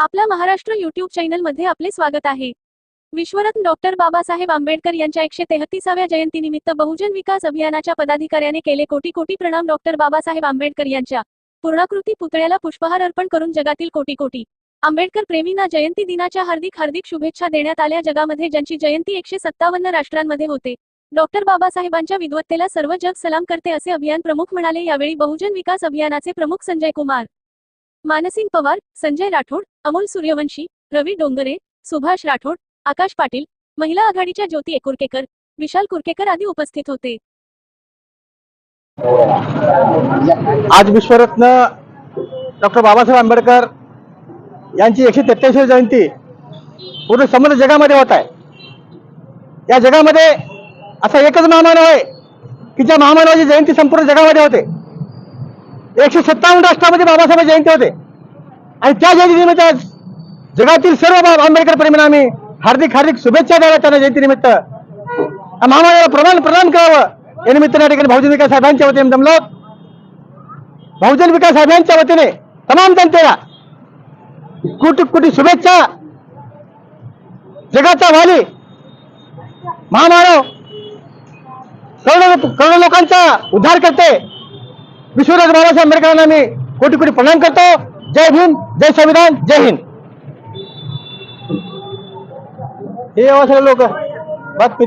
आपल्या महाराष्ट्र युट्यूब चॅनलमध्ये आपले स्वागत आहे. विश्वरत्न डॉक्टर बाबासाहेब आंबेडकर यांच्या एकशे तेहतीसाव्या जयंतीनिमित्त बहुजन विकास अभियानाच्या पदाधिकाऱ्याने केले कोटी कोटी प्रणाम डॉक्टर बाबासाहेब आंबेडकर यांच्या. पूर्णाकृती पुतळ्याला पुष्पहार अर्पण करून जगातील कोटी कोटी. आंबेडकर प्रेमींना जयंती दिनाच्या हार्दिक हार्दिक शुभेच्छा देण्यात आल्या. जगामध्ये ज्यांची जयंती एकशे सत्तावन्न राष्ट्रांमध्ये होते. डॉक्टर बाबासाहेबांच्या विद्वत्तेला सर्व जग सलाम करते असे अभियान प्रमुख म्हणाले. यावेळी बहुजन विकास अभियानाचे प्रमुख संजय कुमार. मानसिंग पवार संजय राठोड अमोल सूर्यवंशी रवी डोंगरे सुभाष राठोड आकाश पाटील महिला आघाडीच्या ज्योती एकुरकेकर विशाल कुरकेकर आदी उपस्थित होते. आज विश्वरत्न डॉक्टर बाबासाहेब आंबेडकर यांची एकशे तेहत्याऐंशी जयंती पूर्ण संपूर्ण जगामध्ये होत आहे. या जगामध्ये असा एकच महामानव आहे की ज्या महामानवाची जयंती संपूर्ण जगामध्ये होते. एकशे सत्तावन्न राष्ट्रामध्ये बाबासाहेब जयंती होते. आणि त्या जयंतीनिमित्त आज जगातील सर्व बा- आंबेडकर प्रेमींना आम्ही हार्दिक हार्दिक शुभेच्छा द्याव्या त्यांना जयंतीनिमित्त. या प्रमाण प्रदान करावं. या निमित्ताने या ठिकाणी बहुजन विकास साहेबांच्या वतीने जमलो बहुजन विकास साहेबांच्या वतीने तमाम जनतेला कोटी कोटी शुभेच्छा. जगाचा वाली महामानव करोडो करोडो लोकांचा उद्धार करते. विश्वनाथ बाबासाहेब आंबेडकरांना मी कोटी कोटी प्रणाम करतो. जय भीम जय संविधान जय हिंद. हे आवाज लोक बातमी.